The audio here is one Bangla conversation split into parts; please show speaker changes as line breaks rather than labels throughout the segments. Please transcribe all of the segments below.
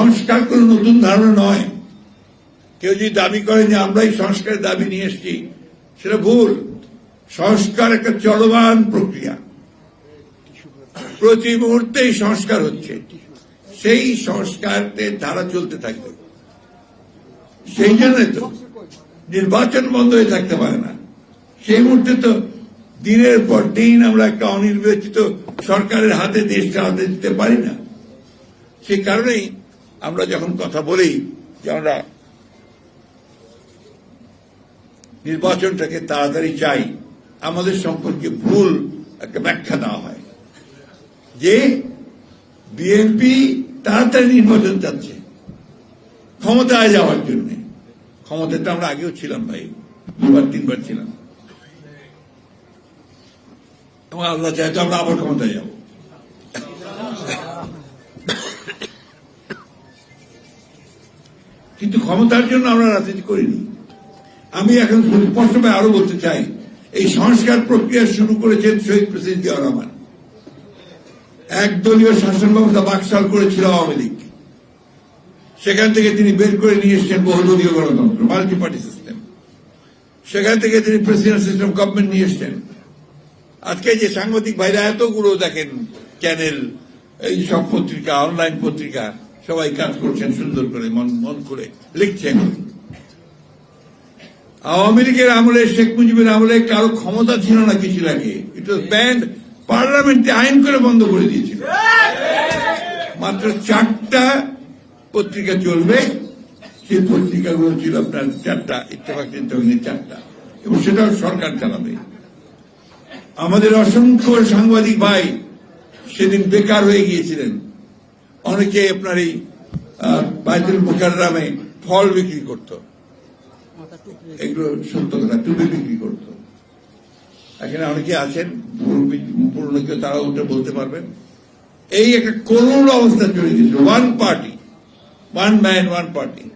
সংস্কার কোনো নতুন ধারণা নয়। কেউ যদি দাবি করে যে আমরাই সংস্কারের দাবি নিয়ে এসেছি, সেটা ভুল। সংস্কার একটা চলমান প্রক্রিয়া। প্রতি মুহূর্তেই সংস্কার হচ্ছে। সেই সংস্কারের ধারা চলতে থাকবে। সেই জন্যই তো নির্বাচন বন্ধ হয়ে থাকতে পারে না। সেই মুহূর্তে তো দিনের পর দিন আমরা একটা অনির্বাচিত সরকারের হাতে দেশ চালাতে দিতে পারি না। সে কারণেই আমরা যখন কথা বলি যে আমরা নির্বাচনটাকে তাড়াতাড়ি চাই, আমাদের সম্পর্কে ভুল একটা ব্যাখ্যা দেওয়া হয়। যে বিএনপি তাড়াতাড়ি নির্বাচন চাচ্ছে ক্ষমতায় যাওয়ার জন্য। ক্ষমতায় তো আমরা আগেও ছিলাম ভাই, দুবার, তিনবার ছিলাম। এবং আল্লাহ চাই তো আমরা আবার ক্ষমতায় যাব। ক্ষমতার জন্য আমরা রাজনীতি করিনি। আমি এখন স্পষ্টভাবে আরও বলতে চাই, এই সংস্কার প্রক্রিয়া শুরু করেছেন শহীদ প্রেসিডেন্ট জিয়া রহমান। একদলীয় শাসন ব্যবস্থা বাকশাল করেছিল আওয়ামী লীগ। সেখান থেকে তিনি বের করে নিয়ে এসেছেন বহুদলীয় গণতন্ত্র মাল্টি পার্টি সিস্টেম সেখান থেকে তিনি প্রেসিডেন্ট সিস্টেম গভর্নমেন্ট নিয়ে এসেছেন। আজকে যে সাংবাদিক ভাইরা এতগুলো দেখেন চ্যানেল এই সব পত্রিকা অনলাইন পত্রিকা সবাই কাজ করছেন, সুন্দর করে, মন মন করে, লিখছেন। আওয়ামী লীগের আমলে, শেখ মুজিবের আমলে কারও ক্ষমতা ছিল না কিছু লাগে ইট ওয়াজ ব্যান্ড পার্লামেন্টে আইন করে বন্ধ করে দিয়েছিল। মাত্র চারটা পত্রিকা চলবে। সেই পত্রিকাগুলো ছিল আপনার চারটা, ইত্তেফাক চিন্তাভাবনের চারটা। এবং সেটাও সরকার চালাবে। আমাদের অসংখ্য সাংবাদিক ভাই সেদিন বেকার হয়ে গিয়েছিলেন। অনেকে আপনার এই বাইতুল মোকাররামে ফল বিক্রি করত। এগুলো সত্য কথা, টুপি বিক্রি করত। এখানে অনেকে আছেন পুরনো- কেউ তারা উঠে বলতে পারবেন। এই একটা করুণ অবস্থা চলে গেছিল one party one man one party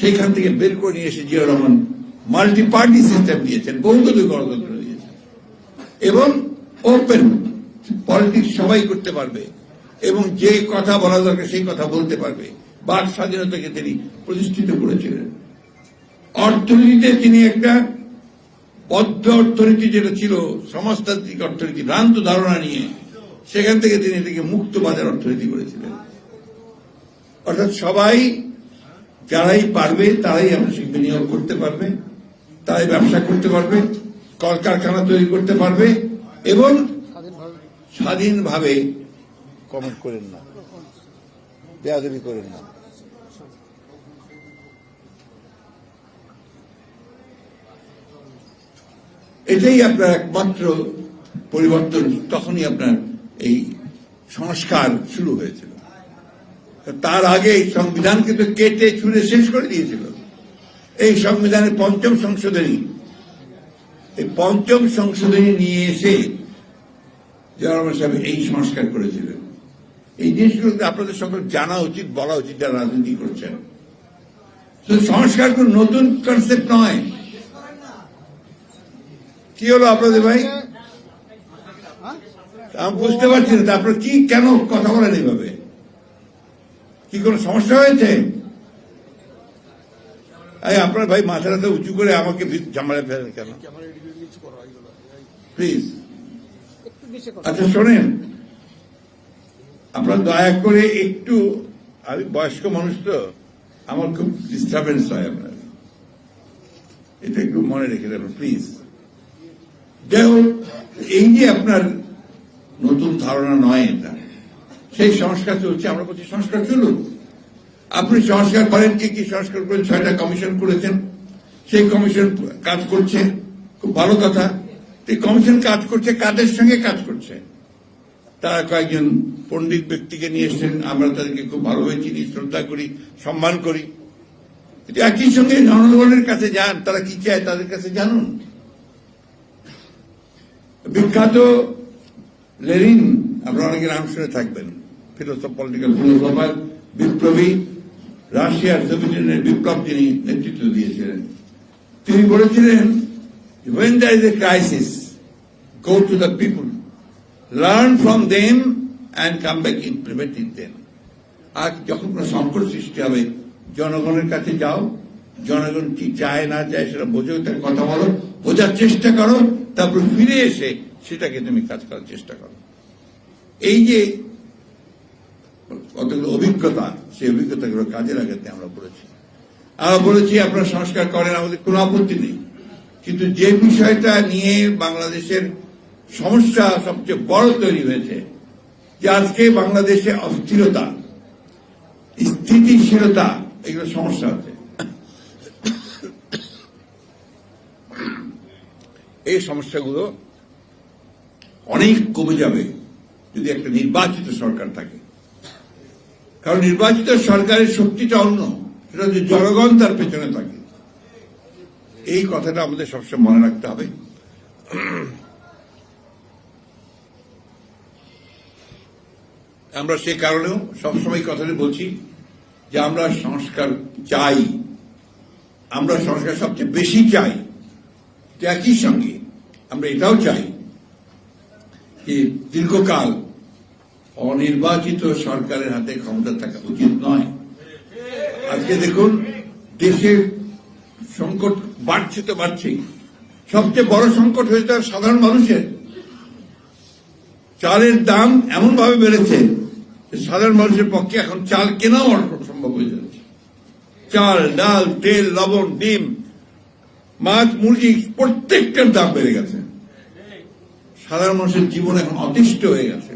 সেখান থেকে বের করে নিয়ে এসে Zia Rahman multi party system দিয়েছেন বহুদলীয় গণতন্ত্র দিয়েছেন। এবং ওপেন পলিটিক্স সবাই করতে পারবে। এবং যে কথা বলা দরকার সেই কথা বলতে পারবে। বাক স্বাধীনতাকে তিনি প্রতিষ্ঠিত করেছিলেন। অর্থনীতিতে তিনি একটা বদ্ধ অর্থনীতি যেটা ছিল, সমাজতান্ত্রিক অর্থনীতি, ভ্রান্ত ধারণা নিয়ে সেখান থেকে তিনি এটাকে মুক্ত বাজার অর্থনীতি করেছিলেন। অর্থাৎ সবাই যারাই পারবে তারাই সেই বিনিয়োগ করতে পারবে, তারাই ব্যবসা করতে পারবে, কলকারখানা তৈরি করতে পারবে এবং স্বাধীনভাবে
কমেন্ট করেন না। বেয়াদবি করেন না।
এটাই আপনার একমাত্র পরিবর্তন, তখনই আপনার এই সংস্কার শুরু হয়েছিল। তার আগে এই সংবিধানকে তো কেটে ছুঁড়ে শেষ করে দিয়েছিল। এই সংবিধানের পঞ্চম সংশোধনী, এই পঞ্চম সংশোধনী নিয়ে এসে জওয়ারমান সাহেব এই সংস্কার করেছিলেন। এই জিনিসগুলো আপনাদের সকল জানা উচিত বলা উচিত যারা রাজনীতি করছেন। সংস্কার কোন নতুন কনসেপ্ট নয়। কি হলো আপনাদের ভাই? আমি বুঝতে পারছি না তারপর কি কেন কথা বলেন এইভাবে? কি কোনো সমস্যা হয়েছে? এই আপনার ভাই মাথাটা উঁচু করে আমাকে ঝামেলায় ফেলেন কেন? প্লিজ আচ্ছা শোনেন। আপনার দয়া করে একটু আমি বয়স্ক মানুষ তো, আমার খুব ডিস্টারবেন্স হয় আপনার এটা একটু মনে রেখে দেবেন প্লিজ যাই হোক, এই যে আপনার নতুন ধারণা নয় এটা, সেই সংস্কার চলছে, আমরা বলছি সংস্কার চলুন আপনি সংস্কার করেন, কি কি সংস্কার করেন, ছয়টা কমিশন করেছেন, সেই কমিশন কাজ করছে, খুব ভালো কথা। এই কমিশন কাজ করছে, কাদের সঙ্গে কাজ করছে? তারা কয়েকজন পণ্ডিত ব্যক্তিকে নিয়ে এসছেন, আমরা তাদেরকে খুব ভালোভাবে চিনি, শ্রদ্ধা করি, সম্মান করি। একই সঙ্গে জনগণের কাছে যান, তারা কি চায় তাদের কাছে জানুন। বিখ্যাত লেনিন, আপনারা অনেকে নাম শুনে থাকবেন ফিলোসফ পলিটিক্যাল বিপ্লবী, রাশিয়ার সোভিয়েত বিপ্লব তিনি নেতৃত্ব দিয়েছিলেন, তিনি বলেছিলেন, when there is a crisis, go to the people. Learn from them and come back in in them. আর যখন কোনো সংকট সৃষ্টি হবে, জনগণের কাছে যাও। জনগণ কি চায়, না চায়, সেটা বোঝো, তার কথা বলো, বোঝার চেষ্টা করো, তারপর ফিরে এসে সেটাকে তুমি কাজ করার চেষ্টা করো। এই যে কতগুলো অভিজ্ঞতা, সেই অভিজ্ঞতাগুলো কাজে লাগাতে আমরা বলেছি। আমরা বলেছি, আপনারা সংস্কার করেন, আমাদের কোনো আপত্তি নেই। কিন্তু যে বিষয়টা নিয়ে বাংলাদেশের সমস্যা সবচেয়ে বড় তৈরি হয়েছে, যে আজকে বাংলাদেশে অস্থিরতা, স্থিতিশীলতা এগুলো সমস্যা আছে এই সমস্যাগুলো অনেক কমে যাবে যদি একটা নির্বাচিত সরকার থাকে। কারণ নির্বাচিত সরকারের শক্তিটা অন্য, সেটা হচ্ছে জনগণ তার পেছনে থাকে। এই কথাটা আমাদের সবসময় মনে রাখতে হবে। আমরা সে কারণেও সবসময় কথাটা বলছি যে আমরা সংস্কার চাই। আমরা সংস্কার সবচেয়ে বেশি চাই। একই সঙ্গে আমরা এটাও চাই যে দীর্ঘকাল অনির্বাচিত সরকারের হাতে ক্ষমতা থাকা উচিত নয়। আজকে দেখুন, দেশের সংকট বাড়ছে তো বাড়ছেই। সবচেয়ে বড় সংকট হয়েছে সাধারণ মানুষের। চালের দাম এমন ভাবে বেড়েছে সাধারণ মানুষের পক্ষে এখন চাল কেনাও সম্ভব হয়ে যাচ্ছে। চাল, ডাল, তেল, লবণ, ডিম, মাছ, মুরগি প্রত্যেকটার দাম বেড়ে গেছে। সাধারণ মানুষের জীবন এখন অতিষ্ঠ হয়ে গেছে।